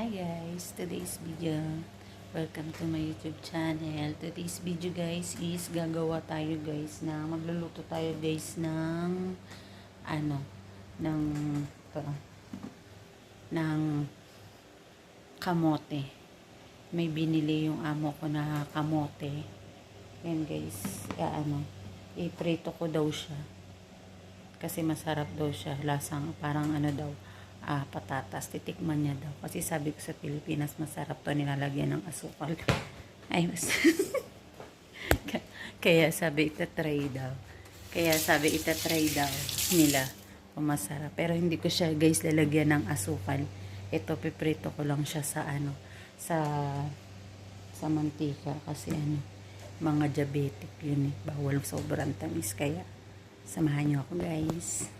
Hi guys, today's video. Welcome to my YouTube channel. Today's video guys is gagawa tayo guys na magluluto tayo guys ng ano ng to, ng kamote. May binili yung amo ko na kamote. Yan guys, ya ano, iprito ko daw siya. Kasi masarap daw siya, lasang parang ano daw, ah, patatas. Titikman niya daw. Kasi sabi ko sa Pilipinas, masarap to nilalagyan ng asukal. Ay, mas... Ka- Kaya sabi, itatry daw. Kaya sabi, itatry daw nila masarap. Pero hindi ko siya, guys, lalagyan ng asukal. Ito, piprito ko lang siya sa ano, sa sa mantika. Kasi ano, mga diabetic yun eh. Bawal sobrang tamis. Kaya, samahan niyo ako, guys.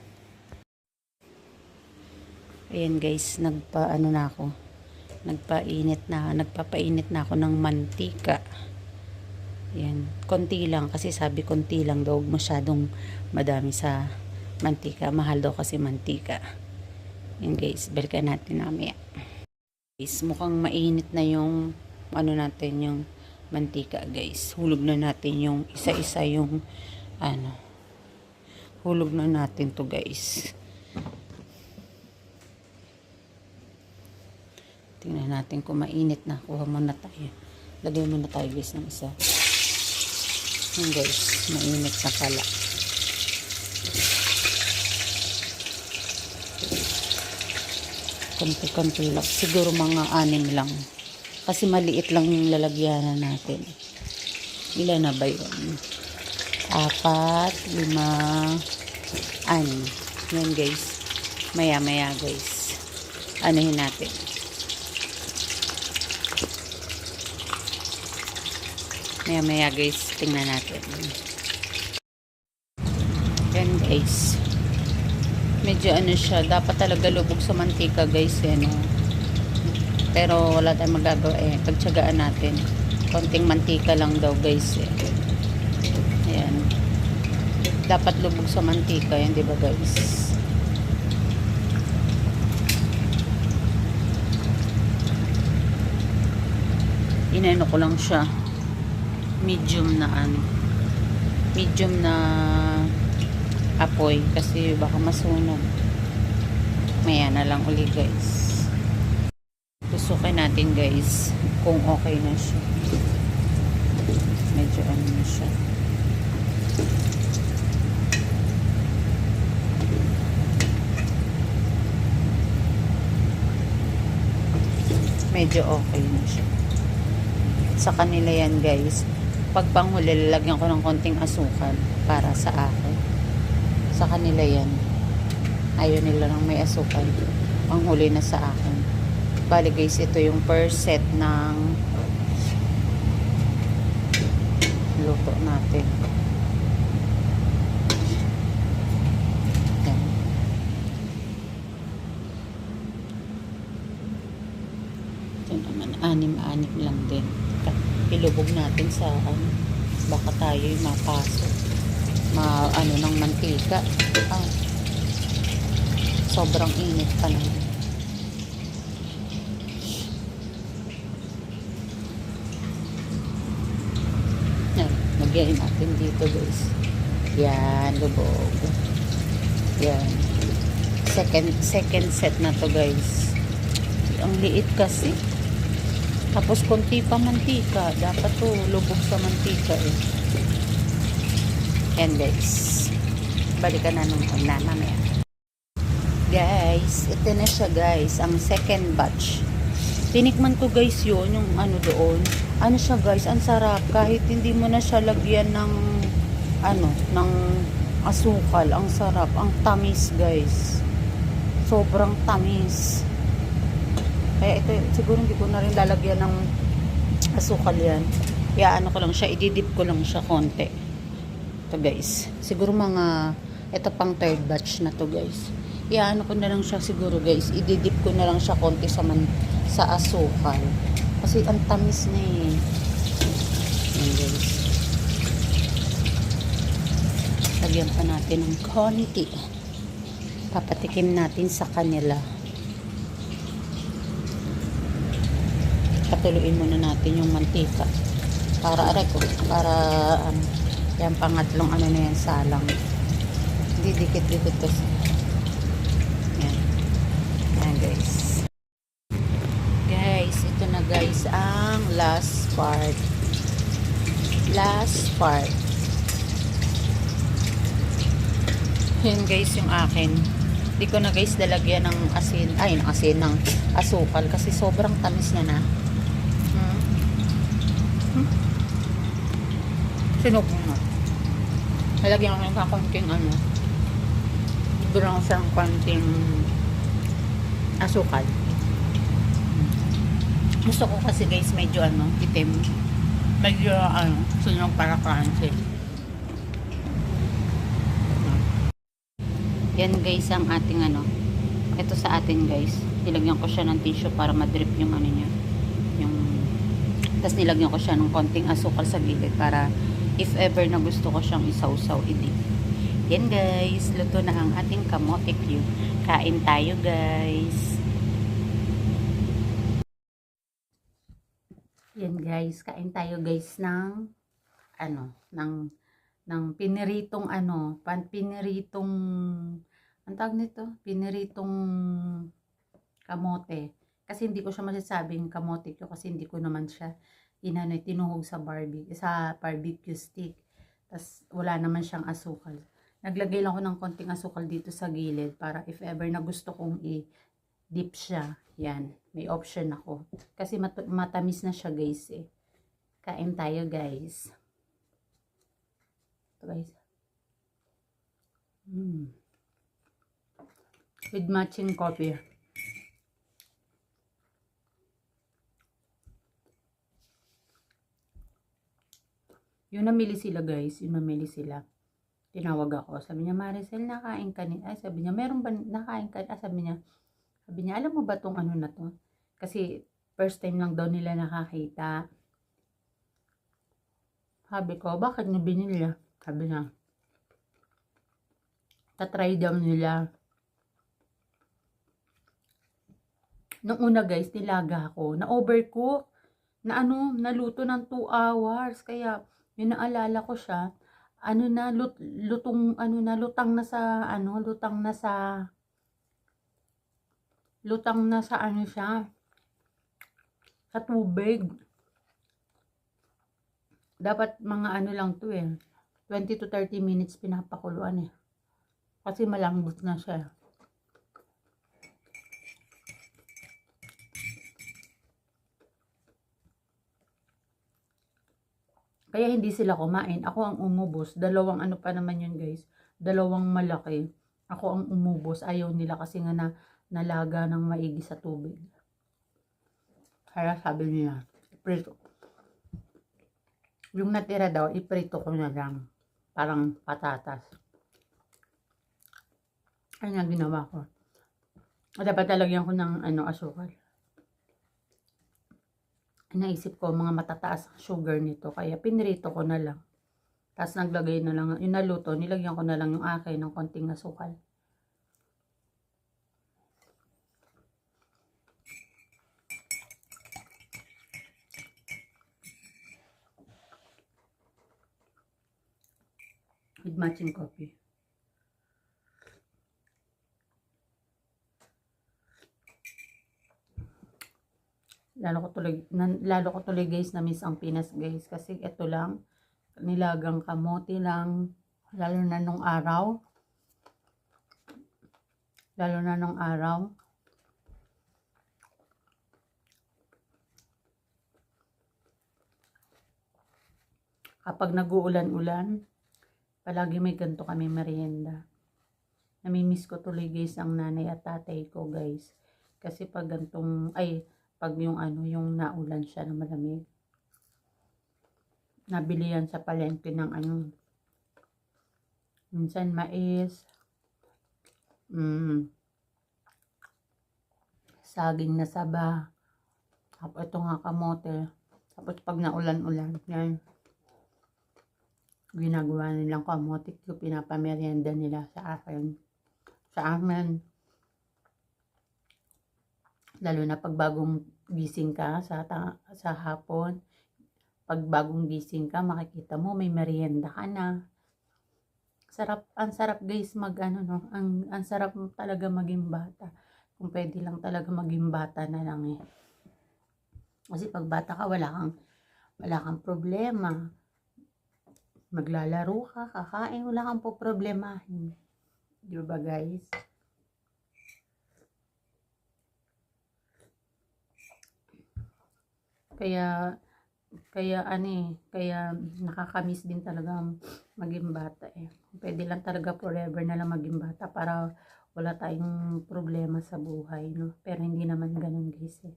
Ayan guys, nagpa ano na ako. Nagpainit na, nagpapainit na ako ng mantika. Ayan, konti lang kasi sabi konti lang daw masyadong madami sa mantika. Mahal daw kasi mantika. Ayan guys, balikan natin mamaya. Guys, mukhang mainit na yung ano natin yung mantika guys. Hulog na natin yung isa-isa yung ano. Hulog na natin to guys. Tingnan natin kung mainit na. Kuha muna tayo. Lagay muna tayo guys ng isa. Yung guys, mainit na pala. Konti-konti lang. Siguro mga anim lang. Kasi maliit lang yung lalagyanan natin. Ilan na ba yun? Apat, lima, anim. Yan guys. Maya-maya guys. Anuhin natin. Maya maya guys, tingnan natin. Yan guys. Medyo ano siya, dapat talaga lubog sa mantika guys. Yan, oh. Pero wala tayong magagawa eh. Pagtsagaan natin. Konting mantika lang daw guys eh. Ayan. Dapat lubog sa mantika yan, di ba guys? Inano ko lang siya medium na ano medium na apoy kasi baka masunog. Maya na lang uli guys. Tusukin natin guys kung okay na siya. Medyo ano na siya. Medyo okay na siya. Sa kanila yan guys pag panghuli lalagyan ko ng konting asukal para sa akin. Sa kanila yan. Ayaw nila ng may asukal. Panghuli na sa akin. Bali guys ito yung per set ng luto natin. Ito naman anim-anim lang din ilubog natin sa ano baka tayo mapasok. Ma ano ng mantika. Ah, sobrang init pa naman. Yan nagyayin natin dito guys. Yan lubog. Yan. Second second set na to guys. Ang liit kasi tapos konti pa mantika. Dapat to lubog sa mantika eh. Yan guys. Balikan na nung na mamaya. Guys, ito na siya guys. Ang second batch. Tinikman ko guys yun, yung ano doon. Ano siya guys, ang sarap. Kahit hindi mo na siya lagyan ng ano, ng asukal. Ang sarap. Ang tamis guys. Sobrang tamis. Kaya ito, siguro hindi ko na rin lalagyan ng asukal yan. Kaya ano ko lang siya, ididip ko lang siya konti. Ito guys. Siguro mga, ito pang third batch na to guys. Iyaano ko na lang siya siguro guys. Ididip ko na lang siya konti sa, man, sa asukal. Kasi ang tamis na eh. Yan guys. Lagyan pa natin ng konti. Papatikim natin sa kanila. Patuluin muna natin yung mantika. Para aray ko, para um, yan pangatlong ano na yan, salang. Hindi dikit-dikit kasi. Yan. Yan guys. Guys, ito na guys ang last part. Last part. Yun guys yung akin. Hindi ko na guys lalagyan ng asin. Ay, ng asin ng asukal kasi sobrang tamis niya na. Hmm. Hmm. Sinok mo na. Lalagyan ko ng kakunting ano. Brown ng konting asukal. Gusto ko kasi guys medyo ano, itim. Medyo ano, sunog para crunchy. Yan guys ang ating ano. Ito sa atin guys. Nilagyan ko siya ng tissue para madrip yung ano niya. Yung tapos nilagyan ko siya ng konting asukal sa gilid para if ever na gusto ko siyang isawsaw, idip. Yan guys, luto na ang ating kamote cube. Kain tayo guys. Yan guys, kain tayo guys ng ano, ng ng piniritong ano, pan piniritong ang tawag nito, piniritong kamote. Kasi hindi ko siya masasabing kamote ko kasi hindi ko naman siya inano, tinuhog sa barbecue, sa barbecue stick. Tapos wala naman siyang asukal. Naglagay lang ako ng konting asukal dito sa gilid para if ever na gusto kong i-dip siya. Yan, may option ako. Kasi mat- matamis na siya guys eh. Kain tayo guys. Ito guys. Mm. With matching coffee. Yung namili sila guys, yung namili sila. Tinawag ako. Sabi niya, Maricel, nakain ka ni... Ay, sabi niya, meron ba nakain ka? Ah, sabi niya, sabi niya, alam mo ba tong ano na to? Kasi first time lang daw nila nakakita. Sabi ko, bakit niyo binili? Sabi niya, tatry daw nila. Nung una guys, nilaga ako. Na-overcook. Na ano, naluto ng 2 hours. Kaya, yung naalala ko siya, ano na, lut, lutong, ano na, lutang na sa, ano, lutang na sa, lutang na sa ano siya, sa tubig. Dapat mga ano lang to eh, 20 to 30 minutes pinapakuluan eh. Kasi malambot na siya. Kaya hindi sila kumain. Ako ang umubos. Dalawang ano pa naman yun guys. Dalawang malaki. Ako ang umubos. Ayaw nila kasi nga na nalaga ng maigi sa tubig. Kaya sabi niya, iprito. Yung natira daw, iprito ko na lang. Parang patatas. Ayun ang ginawa ko. Dapat talagyan ko ng ano, asukal. Naisip ko, mga matataas ang sugar nito. Kaya pinrito ko na lang. Tapos naglagay na lang, yung naluto, nilagyan ko na lang yung akin ng konting asukal. With matching coffee. Lalo ko tuloy nan, lalo ko tuloy guys na miss ang Pinas guys. Kasi ito lang nilagang kamote lang lalo na nung araw. Lalo na nung araw. Kapag nag-uulan-ulan palagi may ganito kami merienda. Namimiss ko tuloy guys ang nanay at tatay ko guys. Kasi pag gantong ay pag yung ano, yung naulan siya na malamig. Nabili yan sa palengke ng ano, minsan mais, mm, saging na saba, tapos ito nga kamote, tapos pag naulan-ulan, yan, ginagawa nilang kamote, yung pinapamerienda nila sa akin, sa amin, lalo na pag bagong gising ka sa, sa hapon, pag bagong gising ka, makikita mo may merienda ka na. Sarap, ang sarap guys mag ano no, ang, ang sarap talaga maging bata. Kung pwede lang talaga maging bata na lang eh. Kasi pag bata ka, wala kang, wala kang problema. Maglalaro ka, kakain, wala kang po problemahin. Di ba guys? Kaya, kaya ano eh, kaya nakakamiss din talaga maging bata eh. Pwede lang talaga forever na lang maging bata para wala tayong problema sa buhay, no? Pero hindi naman ganun guys eh.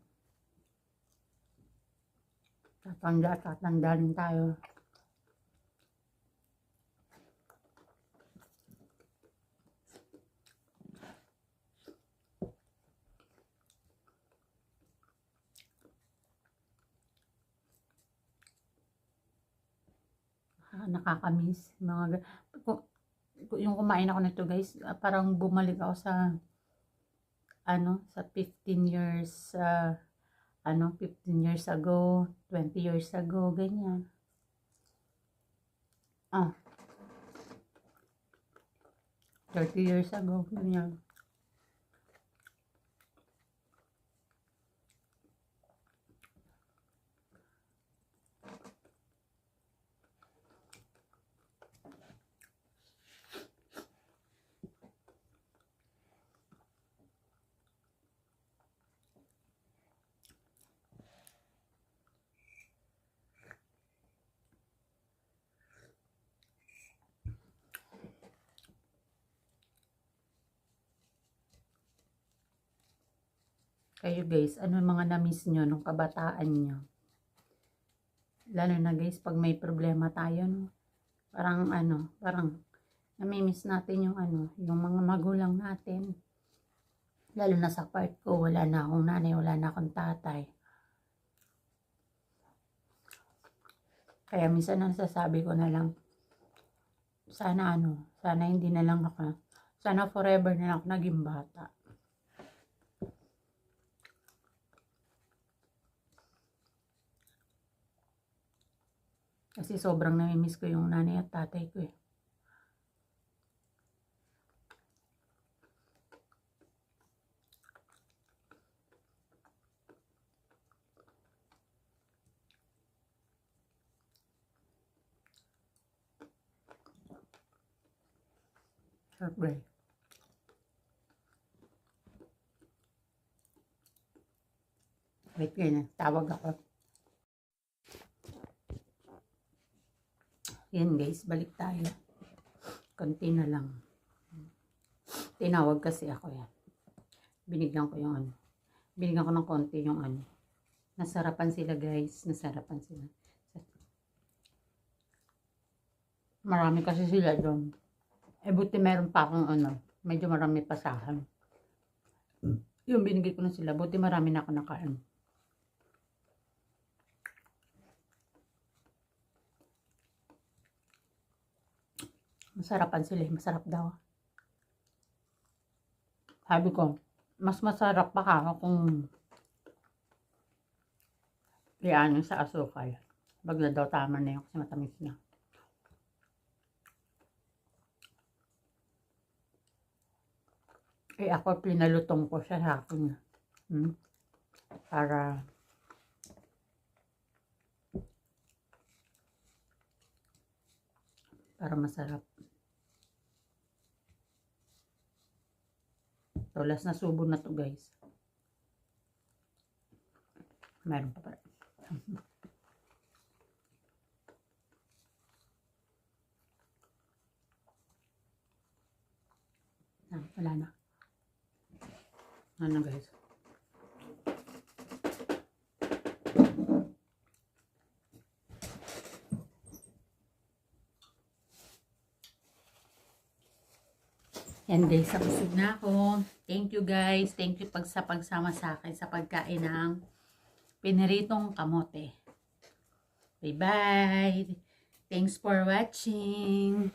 Tatanda, tatanda rin tayo. Ah, nakakamiss. Mga, yung kumain ako nito guys, ah, parang bumalik ako sa ano, sa 15 years, ah, ano, 15 years ago, 20 years ago, ganyan. Ah. 30 years ago, ganyan. Kayo guys, ano yung mga na-miss nyo nung kabataan nyo? Lalo na guys, pag may problema tayo, no? Parang ano, parang nami-miss natin yung ano, yung mga magulang natin. Lalo na sa part ko, wala na akong nanay, wala na akong tatay. Kaya minsan nasasabi ko na lang, sana ano, sana hindi na lang ako, sana forever na lang ako naging bata. Kasi sobrang namimiss ko yung nanay at tatay ko eh. Heartbreak. Wait, ganyan. Tawag ako. Yan guys, balik tayo. Konti na lang. Tinawag kasi ako yan. Binigyan ko yung ano. Binigyan ko ng konti yung ano. Nasarapan sila guys. Nasarapan sila. Marami kasi sila doon. Eh buti meron pa akong ano. Medyo marami pasahan. Yung binigay ko na sila. Buti marami na ako nakain. Masarapan sila, masarap daw. Sabi ko, mas masarap pa ka kung iyan sa asukal. Bagla daw tama na yun kasi matamis na. Eh ako pinalutong ko siya sa akin. Hmm? Para para masarap. So, last na subo na to guys. Meron pa pala. Ah, wala na. Ano guys? And guys, sa busog na ako. Thank you guys. Thank you pag sa pagsama sa akin sa pagkain ng piniritong kamote. Bye-bye. Thanks for watching.